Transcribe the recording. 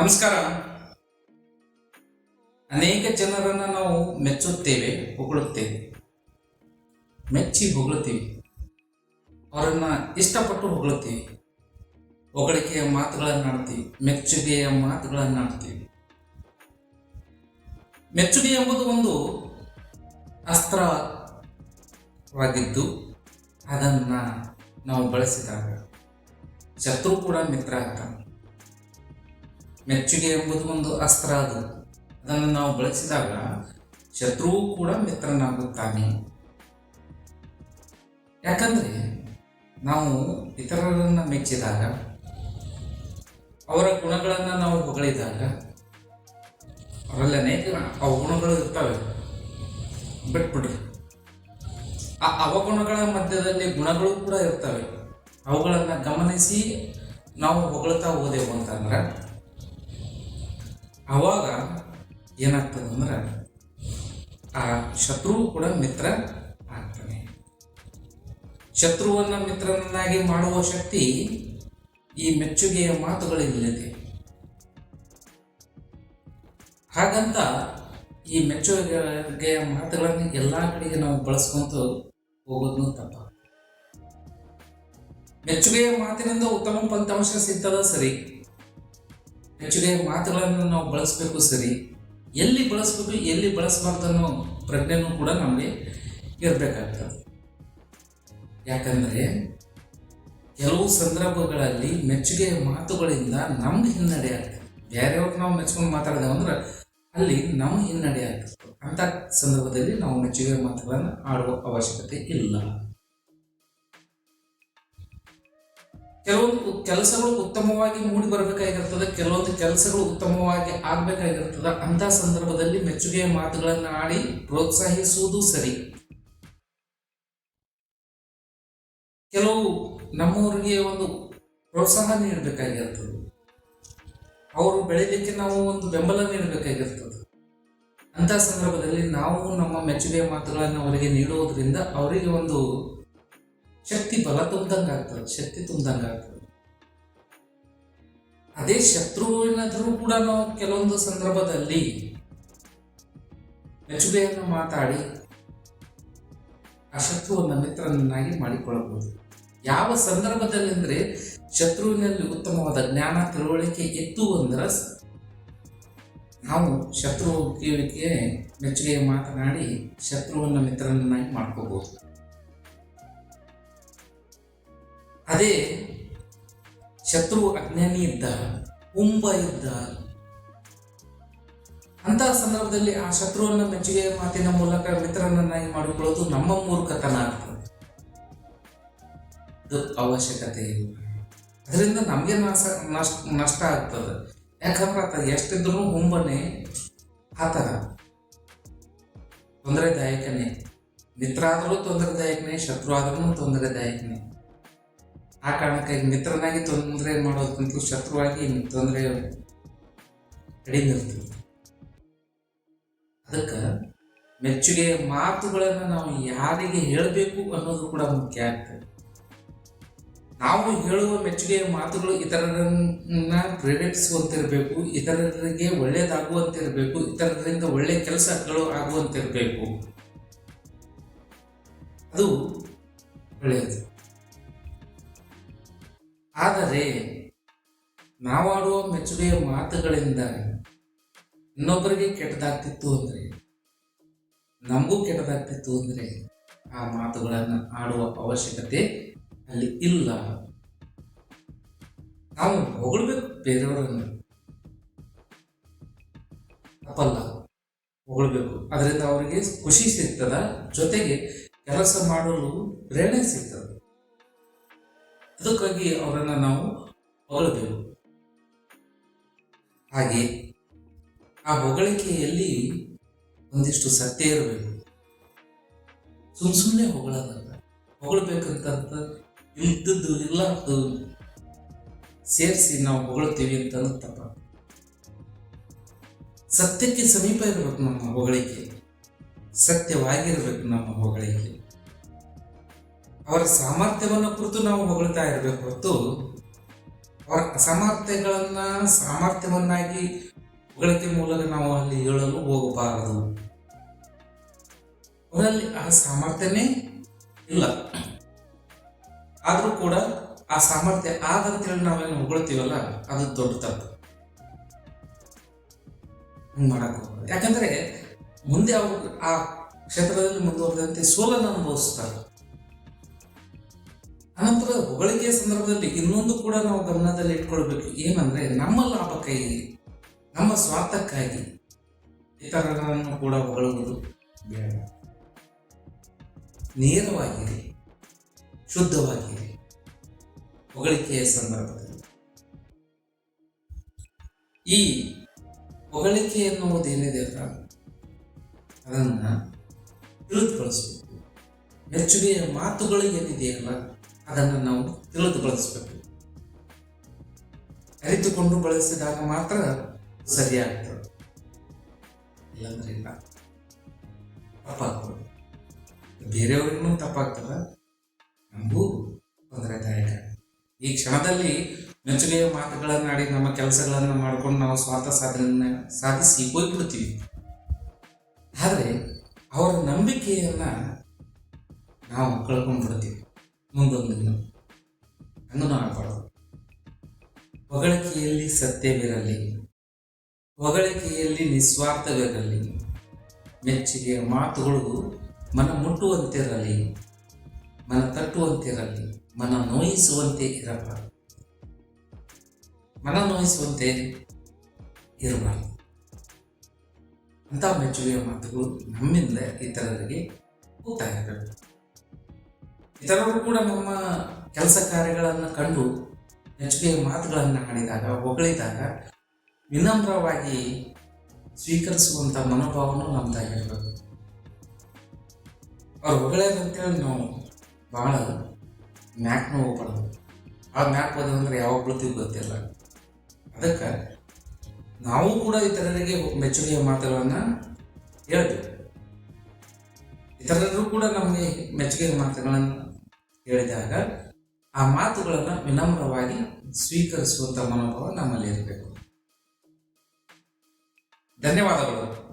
ನಮಸ್ಕಾರ. ಅನೇಕ ಜನರನ್ನ ನಾವು ಮೆಚ್ಚುತ್ತೇವೆ, ಹೊಗಳುತ್ತೇವೆ. ಮೆಚ್ಚಿ ಹೊಗಳುತ್ತೀವಿ. ಅವರನ್ನ ಇಷ್ಟಪಟ್ಟು ಹೊಗಳುತ್ತೀವಿ. ಹೊಗಳಿಕೆಯ ಮಾತುಗಳನ್ನು ಆಡ್ತೀವಿ ಮೆಚ್ಚುಗೆಯ ಮಾತುಗಳನ್ನು ಆಡ್ತೀವಿ ಮೆಚ್ಚುಗೆ ಎಂಬುದು ಒಂದು ಅಸ್ತ್ರವಾಗಿದ್ದು, ಅದನ್ನ ನಾವು ಬಳಸಿದಾಗ ಶತ್ರು ಕೂಡ ಮಿತ್ರ ಆಗ್ತಾನೆ. ಮೆಚ್ಚುಗೆ ಎಂಬುದು ಒಂದು ಅಸ್ತ್ರ ಅದು. ಅದನ್ನು ನಾವು ಬಳಸಿದಾಗ ಶತ್ರುವು ಕೂಡ ಮಿತ್ರನಾಗುತ್ತಾನೆ. ಯಾಕಂದ್ರೆ ನಾವು ಇತರರನ್ನ ಮೆಚ್ಚಿದಾಗ, ಅವರ ಗುಣಗಳನ್ನು ನಾವು ಹೊಗಳಿದಾಗ ಅವರಲ್ಲಿ ಅನೇಕ ಅವಗುಣಗಳು ಇರ್ತವೆ. ಬಿಟ್ಬಿಡ್ರಿ. ಆ ಅವಗುಣಗಳ ಮಧ್ಯದಲ್ಲಿ ಗುಣಗಳು ಕೂಡ ಇರ್ತವೆ. ಅವುಗಳನ್ನು ಗಮನಿಸಿ ನಾವು ಹೊಗಳ್ತಾ ಹೋದೆವು ಅಂತಂದ್ರೆ ಅವಾಗ ಏನಾಗ್ತದೆ ಅಂದ್ರೆ ಆ ಶತ್ರು ಕೂಡ ಮಿತ್ರ ಆಗ್ತಾನೆ. ಶತ್ರುವನ್ನ ಮಿತ್ರನನ್ನಾಗಿ ಮಾಡುವ ಶಕ್ತಿ ಈ ಮೆಚ್ಚುಗೆಯ ಮಾತುಗಳಿಲ್ಲದೆ. ಹಾಗಂತ ಈ ಮೆಚ್ಚುಗೆಯ ಮಾತುಗಳನ್ನು ಎಲ್ಲಾ ಕಡೆಗೆ ನಾವು ಬಳಸ್ಕೊಂತ ಹೋಗೋದನ್ನು ತಪ್ಪ. ಮೆಚ್ಚುಗೆಯ ಮಾತಿನಿಂದ ಉತ್ತಮ ಫಲಿತಾಂಶ ಸಿಗ್ತದ ಸರಿ. ಮೆಚ್ಚುಗೆಯ ಮಾತುಗಳನ್ನು ನಾವು ಬಳಸಬೇಕು ಸರಿ. ಎಲ್ಲಿ ಬಳಸಬೇಕು, ಎಲ್ಲಿ ಬಳಸಬಾರ್ದು ಅನ್ನೋ ಪ್ರಜ್ಞೆನೂ ಕೂಡ ನಮಗೆ ಇರಬೇಕಾಗ್ತದೆ. ಯಾಕಂದರೆ ಕೆಲವು ಸಂದರ್ಭಗಳಲ್ಲಿ ಮೆಚ್ಚುಗೆ ಮಾತುಗಳಿಂದ ನಮ್ಗೆ ಹಿನ್ನಡೆ ಆಗ್ತದೆ. ಬೇರೆಯವ್ರಿಗೆ ನಾವು ಮೆಚ್ಕೊಂಡು ಮಾತಾಡಿದೆವು ಅಂದ್ರೆ ಅಲ್ಲಿ ನಮ್ಮ ಹಿನ್ನಡೆ ಆಗ್ತದೆ. ಅಂತ ಸಂದರ್ಭದಲ್ಲಿ ನಾವು ಮೆಚ್ಚುಗೆ ಮಾತುಗಳನ್ನು ಆಡುವ ಅವಶ್ಯಕತೆ ಇಲ್ಲ. ಕೆಲವೊಂದು ಕೆಲಸಗಳು ಉತ್ತಮವಾಗಿ ಮೂಡಿ ಬರಬೇಕಾಗಿರ್ತದೆ, ಕೆಲವೊಂದು ಕೆಲಸಗಳು ಉತ್ತಮವಾಗಿ ಆಗಬೇಕಾಗಿರ್ತದೆ ಅಂತ ಸಂದರ್ಭದಲ್ಲಿ ಮೆಚ್ಚುಗೆಯ ಮಾತುಗಳನ್ನು ಆಡಿ ಪ್ರೋತ್ಸಾಹಿಸುವುದು ಸರಿ. ಕೆಲವು ನಮ್ಮವರಿಗೆ ಒಂದು ಪ್ರೋತ್ಸಾಹ ನೀಡಬೇಕಾಗಿರ್ತದೆ. ಅವರು ಬೆಳೀಲಿಕ್ಕೆ ನಾವು ಒಂದು ಬೆಂಬಲ ನೀಡಬೇಕಾಗಿರ್ತದೆ. ಅಂತ ಸಂದರ್ಭದಲ್ಲಿ ನಾವು ನಮ್ಮ ಮೆಚ್ಚುಗೆಯ ಮಾತುಗಳನ್ನು ಅವರಿಗೆ ನೀಡುವುದರಿಂದ ಅವರಿಗೆ ಒಂದು ಶಕ್ತಿ ಬಲ ತುಂಬ್ದಂಗೆ ಆಗ್ತದೆ, ಶಕ್ತಿ ತುಂಬ್ದಂಗೆ ಆಗ್ತದೆ. ಅದೇ ಶತ್ರುವಿನಾದರೂ ಕೂಡ ನಾವು ಕೆಲವೊಂದು ಸಂದರ್ಭದಲ್ಲಿ ಮೆಚ್ಚುಗೆಯನ್ನು ಮಾತಾಡಿ ಆ ಶತ್ರುವನ್ನು ಮಿತ್ರನನ್ನಾಗಿ ಮಾಡಿಕೊಳ್ಳಬಹುದು. ಯಾವ ಸಂದರ್ಭದಲ್ಲಿ ಅಂದರೆ ಶತ್ರುವಿನಲ್ಲಿ ಉತ್ತಮವಾದ ಜ್ಞಾನ, ತಿಳುವಳಿಕೆ ಇತ್ತು ಅಂದ್ರೆ ನಾವು ಶತ್ರುವಿಗೆ ಮೆಚ್ಚುಗೆ ಮಾತನಾಡಿ ಶತ್ರುವನ್ನ ಮಿತ್ರನನ್ನಾಗಿ ಮಾಡ್ಕೋಬಹುದು. ಅದೇ ಶತ್ರು ಅಜ್ಞಾನಿ ಇದ್ದ ಕುಂಭ ಇದ್ದ. ಅಂತಹ ಸಂದರ್ಭದಲ್ಲಿ ಆ ಶತ್ರುವನ್ನ ಮೆಚ್ಚುಗೆ ಮಾತಿನ ಮೂಲಕ ಮಿತ್ರನನ್ನಾಗಿ ಮಾಡಿಕೊಳ್ಳೋದು ನಮ್ಮ ಮೂರ್ಖತನ ಆಗ್ತದೆ. ಅವಶ್ಯಕತೆ ಅದರಿಂದ ನಮಗೆ ನಾಶ, ನಷ್ಟ ನಷ್ಟ ಆಗ್ತದೆ. ಯಾಕಂದ್ರೆ ಆತ ಎಷ್ಟಿದ್ರು ಹುಂಬನೆ ಆತನ ತೊಂದರೆದಾಯಕನೇ. ಮಿತ್ರ ಆದರೂ ತೊಂದರೆದಾಯಕನೇ, ಶತ್ರು ಆದ್ರೂ ತೊಂದರೆದಾಯಕನೇ. ಆ ಕಾರಣಕ್ಕಾಗಿ ಮಿತ್ರನಾಗಿ ತೊಂದರೆ ಮಾಡೋದಕ್ಕಿಂತ ಶತ್ರುವಾಗಿ ತೊಂದರೆ ಕಡಿಮೆ ಇರ್ತದೆ ಅದಕ್ಕೆ ಮೆಚ್ಚುಗೆಯ ಮಾತುಗಳನ್ನು ನಾವು ಯಾರಿಗೆ ಹೇಳಬೇಕು ಅನ್ನೋದು ಕೂಡ ಮುಖ್ಯ ಆಗ್ತದೆ. ನಾವು ಹೇಳುವ ಮೆಚ್ಚುಗೆಯ ಮಾತುಗಳು ಇತರರನ್ನ ಪ್ರೇರೇಪಿಸುವಂತಿರಬೇಕು, ಇತರರಿಗೆ ಒಳ್ಳೆಯದಾಗುವಂತಿರಬೇಕು ಇತರರಿಂದ ಒಳ್ಳೆ ಕೆಲಸಗಳು ಆಗುವಂತಿರಬೇಕು. ಅದು ಒಳ್ಳೆಯದು. ಆದರೆ ನಾವಾಡುವ ಮೆಚ್ಚುಗೆಯ ಮಾತುಗಳಿಂದ ಇನ್ನೊಬ್ಬರಿಗೆ ಕೆಟ್ಟದಾಗ್ತಿತ್ತು ಅಂದರೆ, ನಮಗೂ ಕೆಟ್ಟದಾಗ್ತಿತ್ತು ಅಂದರೆ ಆ ಮಾತುಗಳನ್ನು ಆಡುವ ಅವಶ್ಯಕತೆ ಅಲ್ಲಿ ಇಲ್ಲ. ನಾವು ಹೊಗಳಬೇಕು ಬೇರೆಯವರನ್ನು. ತಪ್ಪಲ್ಲ, ಹೊಗಳಬೇಕು. ಅದರಿಂದ ಅವರಿಗೆ ಖುಷಿ ಸಿಗ್ತದ, ಜೊತೆಗೆ ಕೆಲಸ ಮಾಡಲು ಪ್ರೇರಣೆ ಸಿಗ್ತದೆ. ಅದಕ್ಕಾಗಿ ಅವರನ್ನು ನಾವು ಹೊಗಳಬೇಕು ಹಾಗೆ ಆ ಹೊಗಳಿಕೆಯಲ್ಲಿ ಒಂದಿಷ್ಟು ಸತ್ಯ ಇರಬೇಕು. ಸುಮ್ ಸುಮ್ಮನೆ ಹೊಗಳೋದಲ್ಲ. ಹೊಗಳಬೇಕಂತ ಇದ್ದದ್ದು ಇಲ್ಲ ಅದು ಸೇರಿಸಿ ನಾವು ಹೊಗಳ್ತೀವಿ ಅಂತಂದ್ರೆ ತಪ್ಪ ಸತ್ಯಕ್ಕೆ ಸಮೀಪ ಇರಬೇಕು ನಮ್ಮ ಹೊಗಳಿಕೆ. ಸತ್ಯವಾಗಿರಬೇಕು ನಮ್ಮ ಹೊಗಳಿಕೆ. ಅವರ ಸಾಮರ್ಥ್ಯವನ್ನು ಕುರಿತು ನಾವು ಹೊಗಳ್ತಾ ಇರಬೇಕು ಹೊರತು ಅವರ ಅಸಾಮರ್ಥ್ಯಗಳನ್ನ ಸಾಮರ್ಥ್ಯವನ್ನಾಗಿ ಹೊಗಳಿಕೆ ಮೂಲಕ ನಾವು ಅಲ್ಲಿ ಹೇಳಲು ಹೋಗಬಾರದು. ಅವರಲ್ಲಿ ಆ ಸಾಮರ್ಥ್ಯನೇ ಇಲ್ಲ. ಆದರೂ ಕೂಡ ಆ ಸಾಮರ್ಥ್ಯ ಆದಂತೇಳಿ ನಾವೇನು ಹೊಗಳ್ತೀವಲ್ಲ, ಅದು ದೊಡ್ಡ ತಪ್ಪು. ಮಾಡಕ್ ಯಾಕಂದ್ರೆ ಮುಂದೆ ಅವರು ಆ ಕ್ಷೇತ್ರದಲ್ಲಿ ಮುಂದುವರೆದಂತೆ ಸೋಲನ್ನು ಅನುಭವಿಸ್ತಾರೆ. ಅನಂತರ ಹೊಗಳಿಕೆಯ ಸಂದರ್ಭದಲ್ಲಿ ಇನ್ನೊಂದು ಕೂಡ ನಾವು ಗಮನದಲ್ಲಿ ಇಟ್ಕೊಳ್ಬೇಕು. ಏನಂದ್ರೆ ನಮ್ಮ ಲಾಭಕ್ಕಾಗಿ, ನಮ್ಮ ಸ್ವಾರ್ಥಕ್ಕಾಗಿ ಇತರರನ್ನು ಕೂಡ ಹೊಗಳುವುದು ಬೇಡ. ನೇರವಾಗಿರಿ, ಶುದ್ಧವಾಗಿರಿ. ಹೊಗಳಿಕೆಯ ಸಂದರ್ಭದಲ್ಲಿ. ಈ ಹೊಗಳಿಕೆ ಎನ್ನುವುದೇನಿದೆ ಅಲ್ಲ ಅದನ್ನ ತಿಳಿದುಕೊಳಿಸಬೇಕು ಮೆಚ್ಚುಗೆಯ ಮಾತುಗಳು ಏನಿದೆಯಲ್ಲ ಅದನ್ನು ನಾವು ತಿಳಿದು ಬಳಸಬೇಕು. ಅರಿತುಕೊಂಡು ಬಳಸಿದಾಗ ಮಾತ್ರ ಸರಿಯಾಗ್ತದೆ. ಇಲ್ಲಂದ್ರೆ ಇಲ್ಲ ತಪ್ಪಾಗ್ತದೆ. ಬೇರೆಯವ್ರಿಗೂ ತಪ್ಪಾಗ್ತದ. ನಮಗೂ ತೊಂದರೆದಾಯಕ ಈ ಕ್ಷಣದಲ್ಲಿ ಮೆಚ್ಚುಗೆಯ ಮಾತುಗಳನ್ನಾಡಿ ನಮ್ಮ ಕೆಲಸಗಳನ್ನು ಮಾಡ್ಕೊಂಡು ನಾವು ಸ್ವಾರ್ಥ ಸಾಧನೆ ಸಾಧಿಸಿ ಹೋಗ್ಬಿಡ್ತೀವಿ. ಆದರೆ ಅವರ ನಂಬಿಕೆಯನ್ನ ನಾವು ಕಳ್ಕೊಂಡ್ಬಿಡ್ತೀವಿ. ಮುಂದೊಂದು ದಿನ ಹಂಗೂ ಆಗಬಾರ್ದು ಹೊಗಳಿಕೆಯಲ್ಲಿ ಸತ್ಯವಿರಲಿ. ಹೊಗಳಿಕೆಯಲ್ಲಿ ನಿಸ್ವಾರ್ಥವಿರಲಿ. ಮೆಚ್ಚುಗೆಯ ಮಾತುಗಳು ಮನ ಮುಟ್ಟುವಂತಿರಲಿ. ಮನ ತಟ್ಟುವಂತಿರಲಿ. ಮನ ನೋಯಿಸುವಂತೆ ಇರಬಾರದು. ಮನ ನೋಯಿಸುವಂತೆ ಇರಬಾರದು. ಅಂತ ಮೆಚ್ಚುಗೆಯ ಮಾತುಗಳು ನಮ್ಮಿಂದ ಇತರರಿಗೆ ಹೋಗ್ತಾ ಇರಬೇಕು ಇತರರು ಕೂಡ ನಮ್ಮ ಕೆಲಸ ಕಾರ್ಯಗಳನ್ನು ಕಂಡು ಮೆಚ್ಚುಗೆಯ ಮಾತುಗಳನ್ನು ಆಡಿದಾಗ ಹೊಗಳಿದಾಗ ವಿನಮ್ರವಾಗಿ ಸ್ವೀಕರಿಸುವಂಥ ಮನೋಭಾವನೂ ನಮ್ದಾಗಿರ್ಬೋದು ಅವ್ರು ಹೊಗಳೇದಂತೇಳಿ ನಾವು ಭಾಳ ಮ್ಯಾಕ್ ಹೋಗ್ಬಾರ್ದು ಆ ಮ್ಯಾಕ್ ಹೋದಂದ್ರೆ ಯಾವಾಗ ಬೀಳ್ತೀವಿ ಗೊತ್ತಿಲ್ಲ. ಅದಕ್ಕೆ ನಾವು ಕೂಡ ಇತರರಿಗೆ ಮೆಚ್ಚುಗೆಯ ಮಾತುಗಳನ್ನು ಹೇಳ್ತೀವಿ ಇತರರು ಕೂಡ ನಮಗೆ ಮೆಚ್ಚುಗೆ ಮಾತುಗಳನ್ನು ಹೇಳಿದಾಗ ಆ ಮಾತುಗಳನ್ನು ವಿನಮ್ರವಾಗಿ ಸ್ವೀಕರಿಸುವಂಥ ಮನೋಭಾವ ನಮ್ಮಲ್ಲಿ ಇರಬೇಕು. ಧನ್ಯವಾದಗಳು.